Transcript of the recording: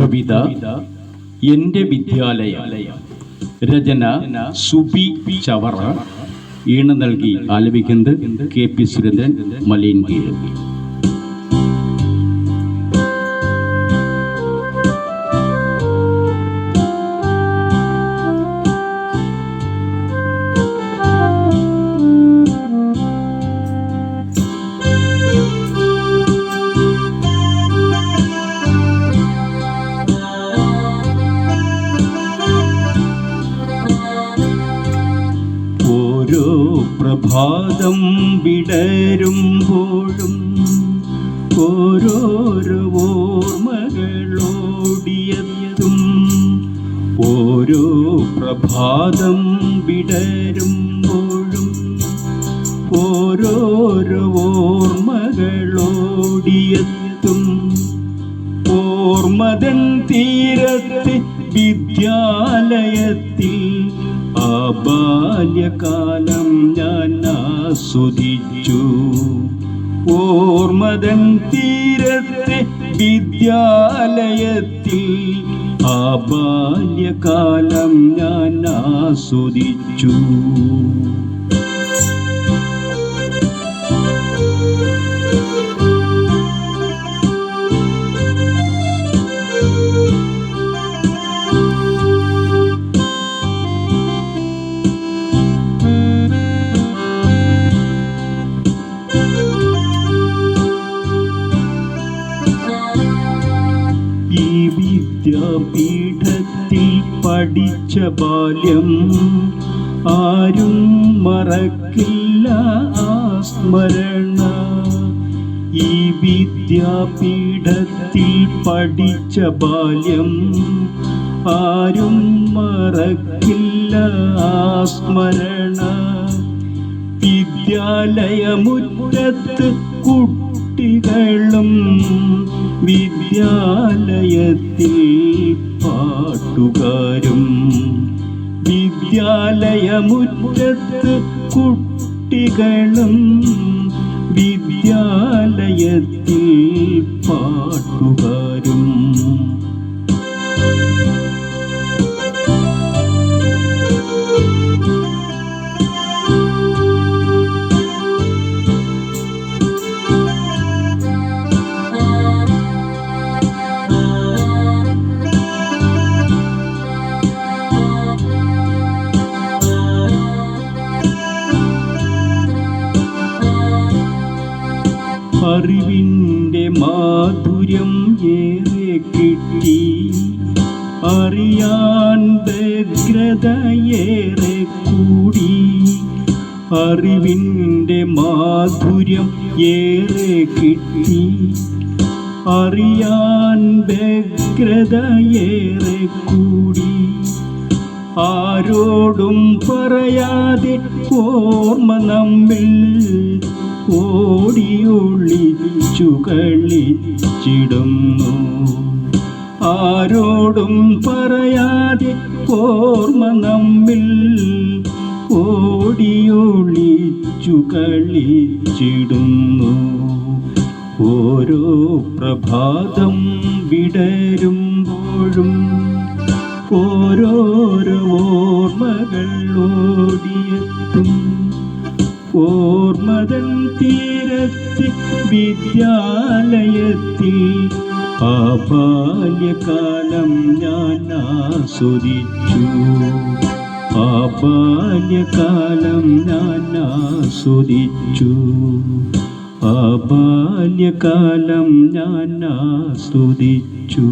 കവിത എന്റെ വിദ്യാലയ. രചന സുബി ചവറ. ഈണ നൽകി ആലപിക്കുന്നത് കെ പി സുരേന്ദ്രൻ മലയൻകീഴ്. പ്രഭാതം വിടരുമ്പോഴും ഓരോരോ ഓർമ്മകളോടിയെത്തും ഓരോ പ്രഭാതം വിടരുമ്പോഴും ഓരോരോ ഓർമ്മകളോടിയെത്തും ഓർമ്മതൻ തീരത്തെ വിദ്യാലയത്തിൽ ആ ബാല്യകാലം ഞാൻ ആസ്വദിച്ചു. ഓർമ്മതൻ തീരത്തെ വിദ്യാലയത്തിൽ ആ ബാല്യകാലം ഞാൻ ആസ്വദിച്ചു. ഈ വിദ്യാപീഠത്തിൽ പഠിച്ച ബാല്യം ആരും മറക്കില്ല ആ സ്മരണ. ഈ വിദ്യാപീഠത്തിൽ പഠിച്ച ബാല്യം ആരും മറക്കില്ല ആ സ്മരണ. വിദ്യാലയമുറ്റത്ത് കുട്ടികളും വിദ്യാലയത്തിൽ പാട്ടുകാരും വിദ്യാലയമുറ്റത്ത് കുട്ടികളും വിദ്യാലയത്തിൽ പാട്ടുകാരും അറിവിന്റെ മാധുര്യം ഏറെ കിട്ടി. അറിയാൻ വ്യഗ്രതയേറെ കൂടി. അറിവിന്റെ മാധുര്യം ഏറെ കിട്ടി. അറിയാൻ വ്യഗ്രതയേറെ കൂടി. ആരോടും പറയാതെ ഓർമ്മ നമ്മിൽ ഓടിയൊളിച്ചു കളിച്ചിടുന്നു ആരോടും പറയാതെ ഓർമ്മ നമ്മിൽ ഓടിയൊളിച്ചു കളിച്ചിടുന്നു ഓരോ പ്രഭാതം വിടരുമ്പോഴും ഓരോരോ ഓർമ്മകൾ ഓടിയെത്തും. ഓർമ്മതൻ തീരത്തിൽ വിദ്യാലയത്തിൽ ആ ബാല്യകാലം ഞാൻ ആസ്വദിച്ചു. ആ ബാല്യകാലം ഞാൻ ആസ്വദിച്ചു. ആ ബാല്യകാലം ഞാൻ ആസ്വദിച്ചു.